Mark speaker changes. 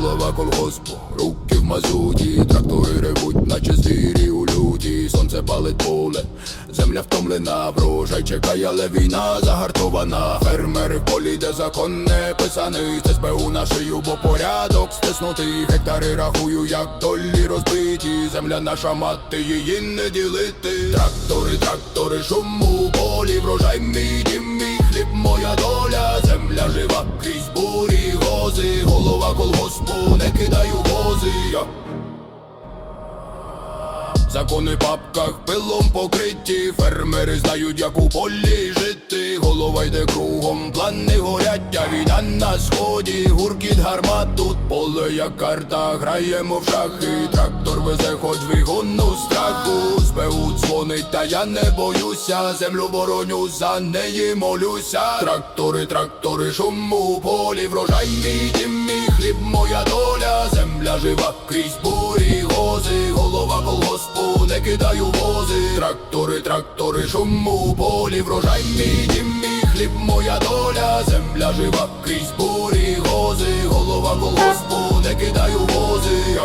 Speaker 1: голова колгоспу, руки в мазуті, трактори ревуть, наче звірі у люті, сонце палить поле, земля втомлена, врожай чекає, але війна загартована. Фермери в полі, де закон не писаний, це СБУ на шию, бо порядок стиснутий. Гектари рахую, як долі розбиті. Земля наша мати, її не ділити. Трактори, трактори, шум у полі, врожай мій дім, мій голова колгоспу, не кидаю вози. Я Закони в папках пилом покриті, фермери знають, як у полі жити. Голова йде кругом, плани горять, а війна на сході, гуркіт гармат тут поле, як карта, граємо в шахи. Трактор везе, хоч вигонну страху. СБУ дзвонить, та я не боюся. Землю бороню, за неї молюся. Трактори, трактори, шум у полі, врожай мій дім, хліб, моя доля. Земля жива крізь бурі, гози, голова колгоспу, не кидаю вози. Трактори, трактори, шум у полі, врожай мій дім, мій хліб, моя доля. Земля жива крізь бурі, гози, голова колгоспу, не кидаю вози.